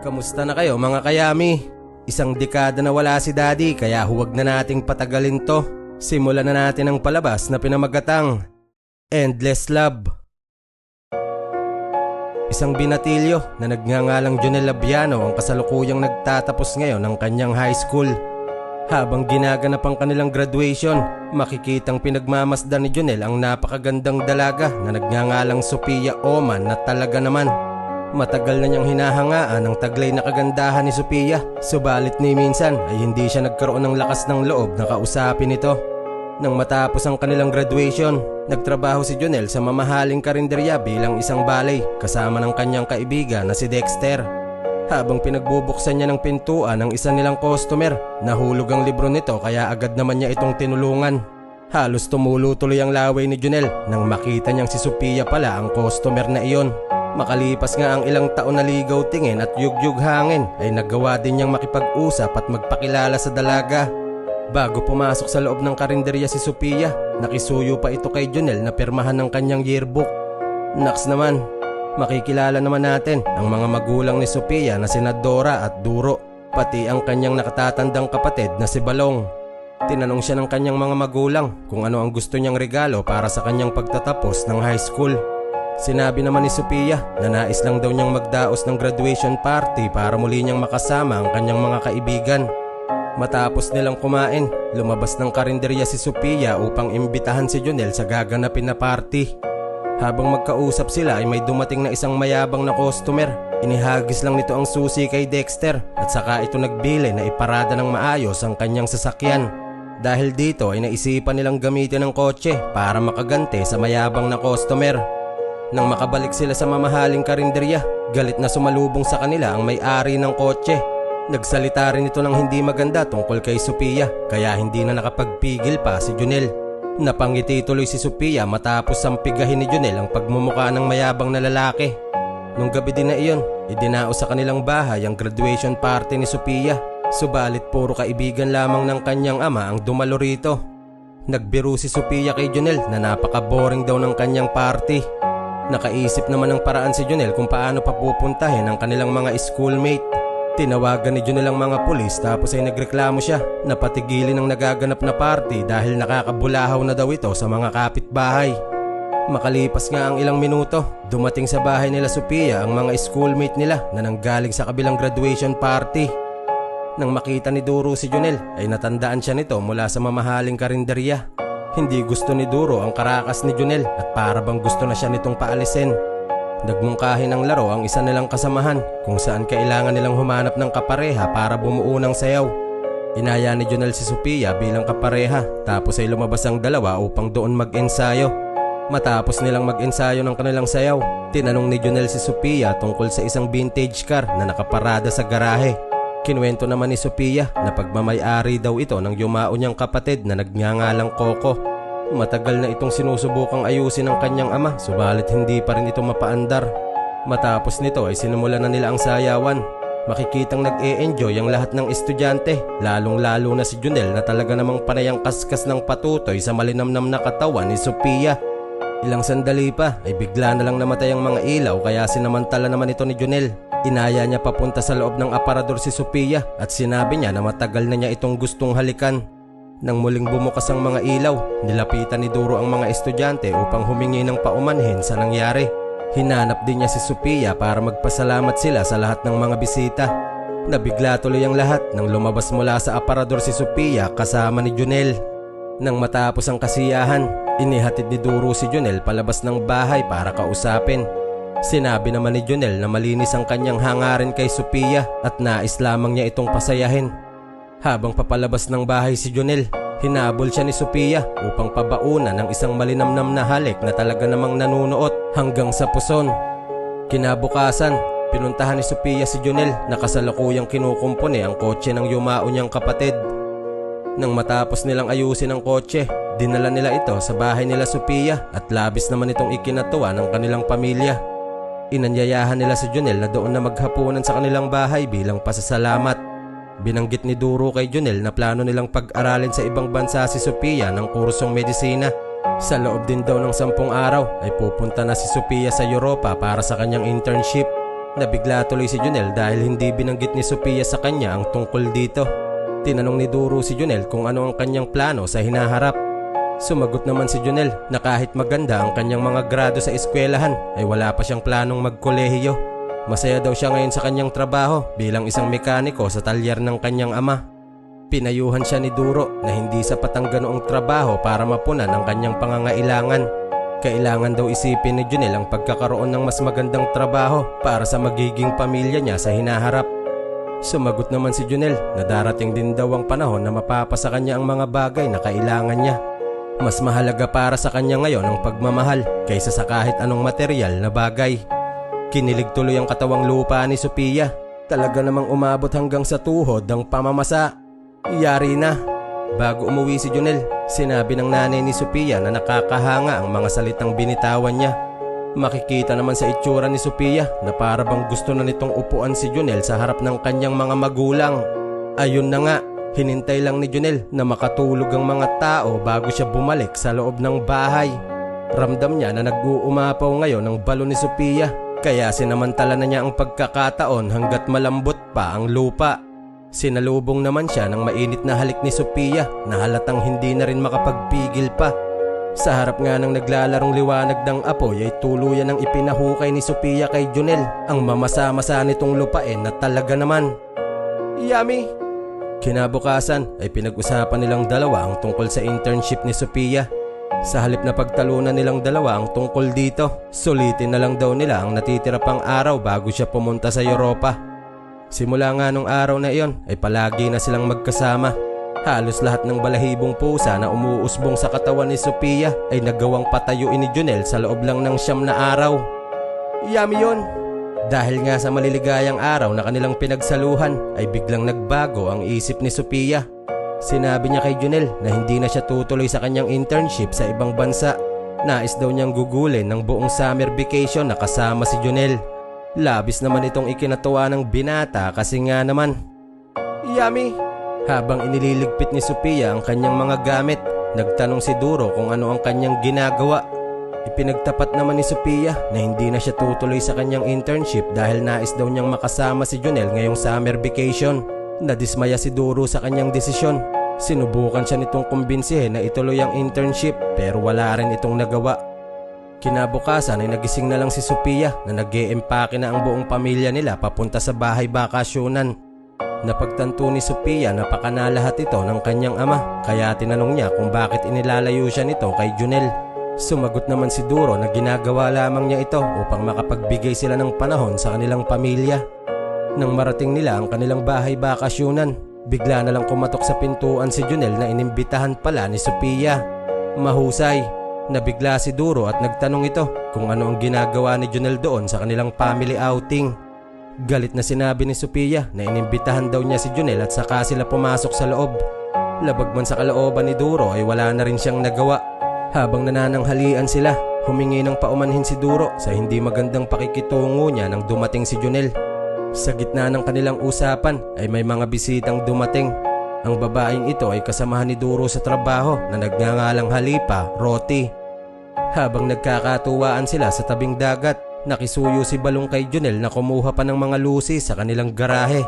Kamusta na kayo mga kayami? Isang dekada na wala si daddy kaya huwag na nating patagalin to. Simulan na natin ang palabas na pinamagatang Endless Love. Isang binatilyo na nagngangalang Jonel Labiano ang kasalukuyang nagtatapos ngayon ng kanyang high school. Habang ginaganap ang kanilang graduation, makikitang pinagmamasdan ni Jonel ang napakagandang dalaga na nagngangalang Sophia Oman na talaga naman. Matagal na niyang hinahangaan ang taglay na kagandahan ni Sophia, subalit ni minsan ay hindi siya nagkaroon ng lakas ng loob na kausapin ito. Nang matapos ang kanilang graduation, nagtrabaho si Jonel sa mamahaling karinderya bilang isang balay kasama ng kanyang kaibigan na si Dexter. Habang pinagbubuksan niya ng pintuan ng isa nilang customer, nahulog ang libro nito kaya agad naman niya itong tinulungan. Halos tumulo tuloy ang laway ni Jonel nang makita niyang si Sophia pala ang customer na iyon. Makalipas nga ang ilang taon na ligaw tingin at yugyug hangin ay nagawa din niyang makipag-usap at magpakilala sa dalaga. Bago pumasok sa loob ng karinderya si Sophia, nakisuyo pa ito kay Jonel na pirmahan ng kanyang yearbook. Naks naman, makikilala naman natin ang mga magulang ni Sophia na sina Dora at Duro, pati ang kanyang nakatatandang kapatid na si Balong. Tinanong siya ng kanyang mga magulang kung ano ang gusto niyang regalo para sa kanyang pagtatapos ng high school. Sinabi naman ni Sophia na nais lang daw niyang magdaos ng graduation party para muli niyang makasama ang kanyang mga kaibigan. Matapos nilang kumain, lumabas ng karinderya si Sophia upang imbitahan si Jonel sa gaganapin na party. Habang magkausap sila ay may dumating na isang mayabang na customer. Inihagis lang nito ang susi kay Dexter at saka ito nagbili na iparada ng maayos ang kanyang sasakyan. Dahil dito ay naisipan nilang gamitin ang kotse para makagante sa mayabang na customer. Nang makabalik sila sa mamahaling karinderya, galit na sumalubong sa kanila ang may-ari ng kotse. Nagsalita rin ito ng hindi maganda tungkol kay Sophia kaya hindi na nakapagpigil pa si Junel. Napangiti tuloy si Sophia matapos sampigahin ni Junel ang pagmumuka ng mayabang na lalaki. Nung gabi din na iyon, idinao sa kanilang bahay ang graduation party ni Sophia. Subalit puro kaibigan lamang ng kanyang ama ang dumalo rito. Nagbiro si Sophia kay Junel na napaka-boring daw ng kanyang party. Nakaisip naman ng paraan si Junel kung paano papupuntahin ang kanilang mga schoolmate. Tinawagan ni Junel ang mga pulis tapos ay nagreklamo siya na patigilin ang nagaganap na party dahil nakakabulahaw na daw ito sa mga kapitbahay. Makalipas nga ang ilang minuto, dumating sa bahay nila Sophia ang mga schoolmate nila na nanggaling sa kabilang graduation party. Nang makita ni Duro si Junel ay natandaan siya nito mula sa mamahaling karinderya. Hindi gusto ni Duro ang karakas ni Junel at para bang gusto na siya nitong paalisin. Nagmungkahi ng laro ang isa nilang kasamahan kung saan kailangan nilang humanap ng kapareha para bumuo ng sayaw. Inaya ni Junel si Sophia bilang kapareha tapos ay lumabas ang dalawa upang doon mag-ensayo. Matapos nilang mag-ensayo ng kanilang sayaw, tinanong ni Junel si Sophia tungkol sa isang vintage car na nakaparada sa garahe. Kinuwento naman ni Sophia na pagmamayari daw ito ng yumao niyang kapatid na nagngangalang Coco. Matagal na itong sinusubukang ayusin ng kanyang ama subalit hindi pa rin ito mapaandar. Matapos nito ay sinumulan na nila ang sayawan. Makikitang nag-e-enjoy ang lahat ng estudyante, lalong lalo na si Junel na talaga namang panayang kaskas ng patutoy sa malinamnam na katawan ni Sophia. Ilang sandali pa ay bigla na lang namatay ang mga ilaw kaya sinamantala naman ito ni Junel. Inaya niya papunta sa loob ng aparador si Sophia at sinabi niya na matagal na niya itong gustong halikan. Nang muling bumukas ang mga ilaw, nilapitan ni Duro ang mga estudyante upang humingi ng paumanhin sa nangyari. Hinanap din niya si Sophia para magpasalamat sila sa lahat ng mga bisita. Nabigla tuloy ang lahat nang lumabas mula sa aparador si Sophia kasama ni Junel. Nang matapos ang kasiyahan, inihatid ni Duro si Junel palabas ng bahay para kausapin. Sinabi naman ni Junel na malinis ang kanyang hangarin kay Sophia at nais lamang niya itong pasayahin. Habang papalabas ng bahay si Junel, hinabol siya ni Sophia upang pabaunan ng isang malinamnam na halik na talaga namang nanunuot hanggang sa puson. Kinabukasan, pinuntahan ni Sophia si Junel na kasalukuyang kinukumpone ang kotse ng yumao niyang kapatid. Nang matapos nilang ayusin ang kotse, dinala nila ito sa bahay nila Sophia at labis naman itong ikinatuwa ng kanilang pamilya. Inanyayahan nila si Junel na doon na maghapunan sa kanilang bahay bilang pasasalamat. Binanggit ni Duro kay Junel na plano nilang pag-aralin sa ibang bansa si Sophia ng kursong medisina. Sa loob din daw ng sampung araw ay pupunta na si Sophia sa Europa para sa kanyang internship. Nabigla tuloy si Junel dahil hindi binanggit ni Sophia sa kanya ang tungkol dito. Tinanong ni Duro si Junel kung ano ang kanyang plano sa hinaharap. Sumagot naman si Junel na kahit maganda ang kanyang mga grado sa eskwelahan ay wala pa siyang planong magkolehiyo. Masaya daw siya ngayon sa kanyang trabaho bilang isang mekaniko sa talyer ng kanyang ama. Pinayuhan siya ni Duro na hindi sapat ang ganoong trabaho para mapunan ang kanyang pangangailangan. Kailangan daw isipin ni Junel ang pagkakaroon ng mas magandang trabaho para sa magiging pamilya niya sa hinaharap. Sumagot naman si Junel na darating din daw ang panahon na mapapasa kanya ang mga bagay na kailangan niya. Mas mahalaga para sa kanya ngayon ang pagmamahal kaysa sa kahit anong material na bagay. Kinilig tuloy ang katawang lupa ni Sophia. Talaga namang umabot hanggang sa tuhod ang pamamasa. Yari na. Bago umuwi si Junel, sinabi ng nanay ni Sophia na nakakahanga ang mga salitang binitawan niya. Makikita naman sa itsura ni Sophia na para bang gusto na nitong upuan si Junel sa harap ng kanyang mga magulang. Ayun na nga, hinintay lang ni Junel na makatulog ang mga tao bago siya bumalik sa loob ng bahay. Ramdam niya na nag-uumapaw ngayon ang balon ni Sophia kaya sinamantala na niya ang pagkakataon hanggat malambot pa ang lupa. Sinalubong naman siya ng mainit na halik ni Sophia na halatang hindi na rin makapagpigil pa. Sa harap nga ng naglalarong liwanag ng apoy ay tuluyan ng ipinahukay ni Sophia kay Junel ang mamasa-masa nitong lupain na talaga naman. Yummy! Kinabukasan ay pinag-usapan nilang dalawa ang tungkol sa internship ni Sophia. Sa halip na pagtalunan nilang dalawa ang tungkol dito, sulitin na lang daw nila ang natitira pang araw bago siya pumunta sa Europa. Simula nga nung araw na iyon ay palagi na silang magkasama. Halos lahat ng balahibong pusa na umuusbong sa katawan ni Sophia ay nagawang patayuin ni Junel sa loob lang ng siyam na araw. Yummy yon! Dahil nga sa maliligayang araw na kanilang pinagsaluhan ay biglang nagbago ang isip ni Sophia. Sinabi niya kay Junel na hindi na siya tutuloy sa kanyang internship sa ibang bansa. Nais daw niyang gugulin ng buong summer vacation na kasama si Junel. Labis naman itong ikinatuwa ng binata kasi nga naman. Yummy! Habang inililigpit ni Sophia ang kanyang mga gamit, nagtanong si Duro kung ano ang kanyang ginagawa. Ipinagtapat naman ni Sophia na hindi na siya tutuloy sa kanyang internship dahil nais daw niyang makasama si Junel ngayong summer vacation. Nadismaya si Duro sa kanyang desisyon. Sinubukan siya nitong kumbinsihin na ituloy ang internship pero wala rin itong nagawa. Kinabukasan ay nagising na lang si Sophia na nag empake na ang buong pamilya nila papunta sa bahay bakasyonan. Napagtanto ni Sophia na pakana lahat ito ng kanyang ama kaya tinanong niya kung bakit inilalayo siya nito kay Junel. Sumagot naman si Duro na ginagawa lamang niya ito upang makapagbigay sila ng panahon sa kanilang pamilya. Nang marating nila ang kanilang bahay bakasyonan, bigla na lang kumatok sa pintuan si Junel na inimbitahan pala ni Sophia. Mahusay, Nabigla si Duro at nagtanong ito kung ano ang ginagawa ni Junel doon sa kanilang family outing. Galit na sinabi ni Sophia na inimbitahan daw niya si Junel at saka sila pumasok sa loob. Labag man sa kalooban ni Duro ay wala na rin siyang nagawa. Habang nanananghalian sila, humingi ng paumanhin si Duro sa hindi magandang pakikitungo niya nang dumating si Junel. Sa gitna ng kanilang usapan ay may mga bisitang dumating ang babaeng ito ay kasamahan ni Duro sa trabaho na nagngangalang Halipa, Roti. Habang nagkakatuwaan sila sa tabing dagat, nakisuyo si Balong kay Junel na kumuha pa ng mga lusi sa kanilang garahe.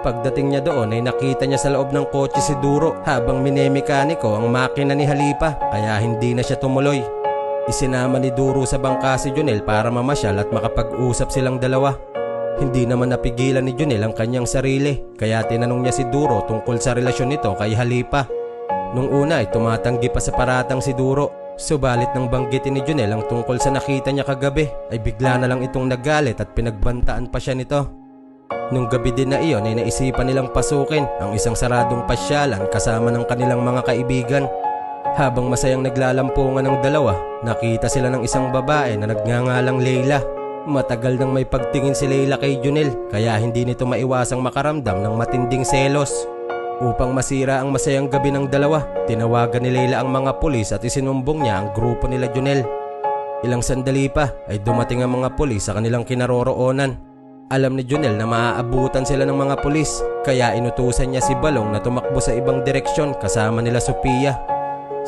Pagdating niya doon ay nakita niya sa loob ng kotse si Duro habang minemekaniko ang makina ni Halipa kaya hindi na siya tumuloy. Isinama ni Duro sa bangka si Junel para mamasyal at makapag-usap silang dalawa. Hindi naman napigilan ni Junel ang kanyang sarili kaya tinanong niya si Duro tungkol sa relasyon nito kay Halipa. Nung una ay tumatanggi pa sa paratang si Duro Subalit nang banggitin ni Junel ang tungkol sa nakita niya kagabi ay bigla na lang itong nagalit at pinagbantaan pa siya nito. Nung gabi din na iyon ay naisipan nilang pasukin ang isang saradong pasyalan kasama ng kanilang mga kaibigan. Habang masayang naglalampungan ng dalawa, nakita sila ng isang babae na nagngangalang Leila. Matagal nang may pagtingin si Leila kay Junel kaya hindi nito maiwasang makaramdam ng matinding selos. Upang masira ang masayang gabi ng dalawa, tinawagan ni Leila ang mga pulis at isinumbong niya ang grupo nila Junel. Ilang sandali pa ay dumating ang mga pulis sa kanilang kinaroroonan. Alam ni Junel na maaabutan sila ng mga pulis kaya inutusan niya si Balong na tumakbo sa ibang direksyon kasama nila Sophia.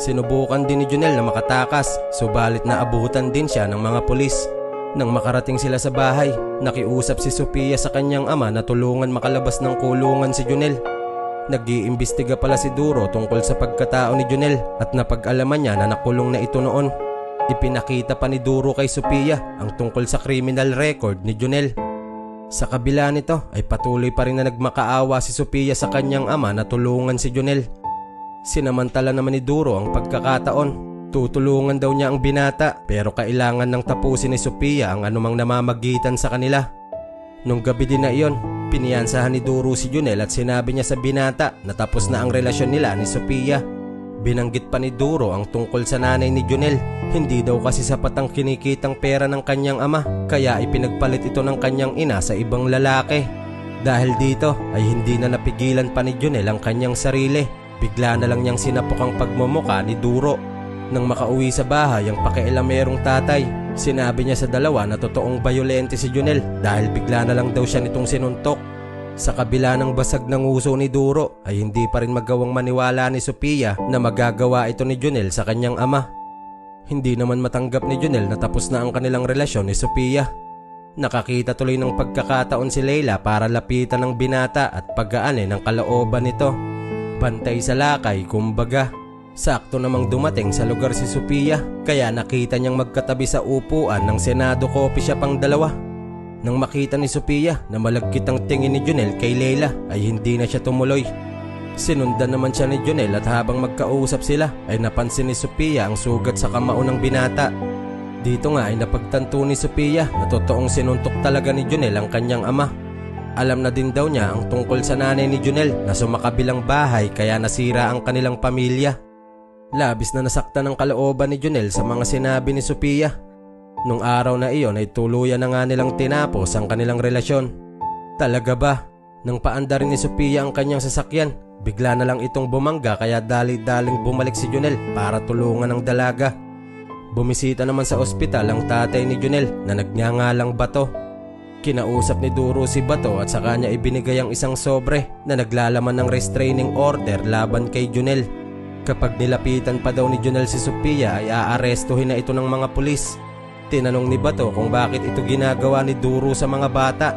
Sinubukan din ni Junel na makatakas subalit naabutan din siya ng mga pulis. Nang makarating sila sa bahay, nakiusap si Sophia sa kanyang ama na tulungan makalabas ng kulungan si Junel. Nag-iimbestiga pala si Duro tungkol sa pagkatao ni Junel at napag-alaman niya na nakulong na ito noon. Ipinakita pa ni Duro kay Sophia ang tungkol sa criminal record ni Junel. Sa kabila nito ay patuloy pa rin na nagmakaawa si Sophia sa kanyang ama na tulungan si Junel. Sinamantala naman ni Duro ang pagkakataon. Tutulungan daw niya ang binata pero kailangan nang tapusin ni Sophia ang anumang namamagitan sa kanila. Nung gabi din na iyon, piniyansahan ni Duro si Junel at sinabi niya sa binata na tapos na ang relasyon nila ni Sophia. Binanggit pa ni Duro ang tungkol sa nanay ni Junel. Hindi daw kasi sapat ang kinikitang pera ng kanyang ama kaya ipinagpalit ito ng kanyang ina sa ibang lalaki. Dahil dito ay hindi na napigilan pa ni Junel ang kanyang sarili. Bigla na lang niyang sinapok ang pagmumuka ni Duro. Nang makauwi sa bahay ang pakialamerong tatay, sinabi niya sa dalawa na totoong bayolente si Junel dahil bigla na lang daw siya nitong sinuntok. Sa kabila ng basag ng uso ni Duro ay hindi pa rin magawang maniwala ni Sophia na magagawa ito ni Junel sa kanyang ama. Hindi naman matanggap ni Junel na tapos na ang kanilang relasyon ni Sophia. Nakakita tuloy ng pagkakataon si Leila para lapitan ng binata at pagaanin ng kalooban nito. Bantay sa lakay kumbaga. Sakto namang dumating sa lugar si Sophia kaya nakita niyang magkatabi sa upuan ng Senado coffee shop ang dalawa. Nang makita ni Sophia na malagkit ang tingin ni Junel kay Leila ay hindi na siya tumuloy. Sinundan naman siya ni Junel at habang magkausap sila ay napansin ni Sophia ang sugat sa kamao ng binata. Dito nga ay napagtanto ni Sophia na totoong sinuntok talaga ni Junel ang kanyang ama. Alam na din daw niya ang tungkol sa nanay ni Junel na sumakabilang bahay kaya nasira ang kanilang pamilya. Labis na nasaktan ang kalooban ni Junel sa mga sinabi ni Sophia. Nung araw na iyon ay tuluyan na nga nilang tinapos ang kanilang relasyon. Talaga ba? Nang paanda rin ni Sophia ang kanyang sasakyan, bigla na lang itong bumangga kaya dali-daling bumalik si Junel para tulungan ang dalaga. Bumisita naman sa ospital ang tatay ni Junel na nagngangalang Bato. Kinausap ni Duro si Bato at sa kanya ibinigay ang isang sobre na naglalaman ng restraining order laban kay Junel. Kapag nilapitan pa daw ni Junel si Sophia ay aarestuhin na ito ng mga pulis. Tinanong ni Bato kung bakit ito ginagawa ni Duro sa mga bata.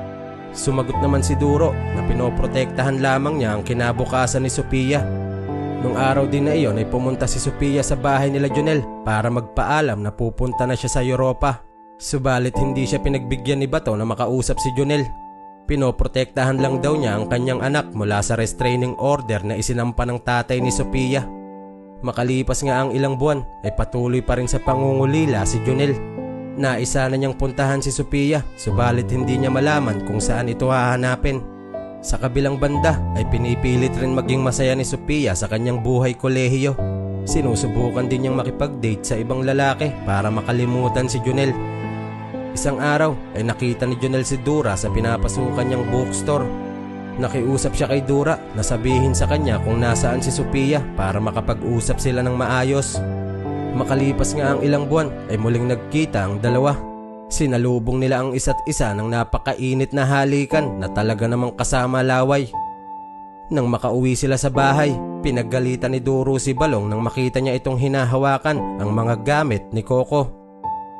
Sumagot naman si Duro na pinoprotektahan lamang niya ang kinabukasan ni Sophia. Nung araw din na iyon ay pumunta si Sophia sa bahay nila Junel para magpaalam na pupunta na siya sa Europa. Subalit hindi siya pinagbigyan ni Bato na makausap si Junel. Pinoprotektahan lang daw niya ang kanyang anak mula sa restraining order na isinampa ng tatay ni Sophia. Makalipas nga ang ilang buwan ay patuloy pa rin sa pangungulila si Junel. Naisa na niyang puntahan si Sophia subalit hindi niya malaman kung saan ito hahanapin. Sa kabilang banda ay pinipilit rin maging masaya ni Sophia sa kanyang buhay kolehiyo. Sinusubukan din niyang makipag-date sa ibang lalaki para makalimutan si Junel. Isang araw ay nakita ni Junel si Dura sa pinapasukan niyang bookstore. Nakiusap siya kay Dura na sabihin sa kanya kung nasaan si Sophia para makapag-usap sila ng maayos. Makalipas nga ang ilang buwan ay muling nagkita ang dalawa. Sinalubong nila ang isa't isa ng napakainit na halikan na talaga namang kasama laway. Nang makauwi sila sa bahay, pinaggalitan ni Duro si Balong nang makita niya itong hinahawakan ang mga gamit ni Coco.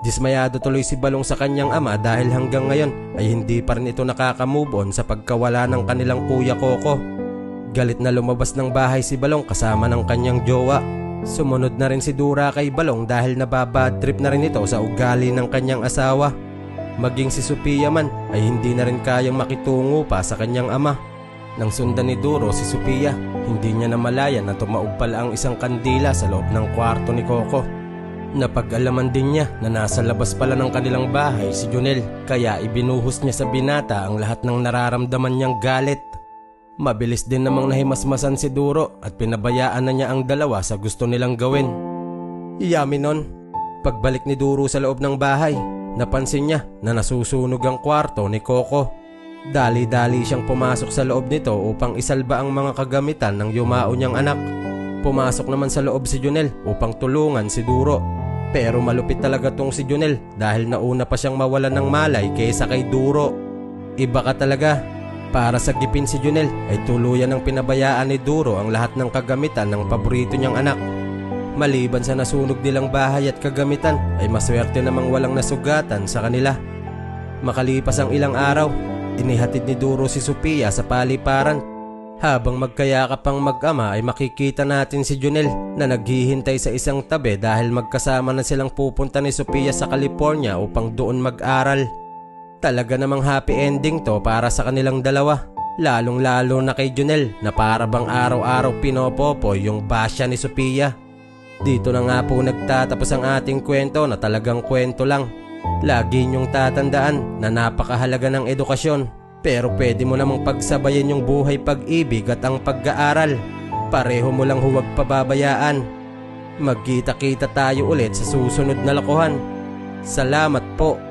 Dismayado tuloy si Balong sa kanyang ama dahil hanggang ngayon ay hindi pa rin ito nakakamove on sa pagkawala ng kanilang kuya Coco. Galit na lumabas ng bahay si Balong kasama ng kanyang jowa. Sumunod na rin si Dura kay Balong dahil nababad trip na rin ito sa ugali ng kanyang asawa. Maging si Sophia man ay hindi na rin kayang makitungo pa sa kanyang ama. Nang sundan ni Duro si Sophia, hindi niya namalayan na tumaog ang isang kandila sa loob ng kwarto ni Coco. Napag-alaman din niya na nasa labas pala ng kanilang bahay si Junel kaya ibinuhos niya sa binata ang lahat ng nararamdaman niyang galit. Mabilis din namang nahimasmasan si Duro at pinabayaan na niya ang dalawa sa gusto nilang gawin. Yami nun, pagbalik ni Duro sa loob ng bahay, napansin niya na nasusunog ang kwarto ni Coco. Dali-dali siyang pumasok sa loob nito upang isalba ang mga kagamitan ng yumao niyang anak. Pumasok naman sa loob si Junel upang tulungan si Duro. Pero malupit talaga tong si Junel dahil nauna pa siyang mawalan ng malay kaysa kay Duro. Iba ka talaga. Para sa gipin si Junel ay tuluyan ng pinabayaan ni Duro ang lahat ng kagamitan ng paborito niyang anak. Maliban sa nasunog nilang bahay at kagamitan ay maswerte namang walang nasugatan sa kanila. Makalipas ang ilang araw, inihatid ni Duro si Sophia sa paliparan. Habang magkayakap ang mag-ama ay makikita natin si Junel na naghihintay sa isang tabi dahil magkasama na silang pupunta ni Sophia sa California upang doon mag-aral. Talaga namang happy ending to para sa kanilang dalawa. Lalong lalo na kay Junel na para bang araw-araw pinopopo yung basya ni Sophia. Dito na nga po nagtatapos ang ating kwento na talagang kwento lang. Lagi niyong tatandaan na napakahalaga ng edukasyon pero pwede mo namang pagsabayan yung buhay pag-ibig at ang pag-aaral. Pareho mo lang huwag pababayaan. Magkita-kita tayo ulit sa susunod na lokohan. Salamat po.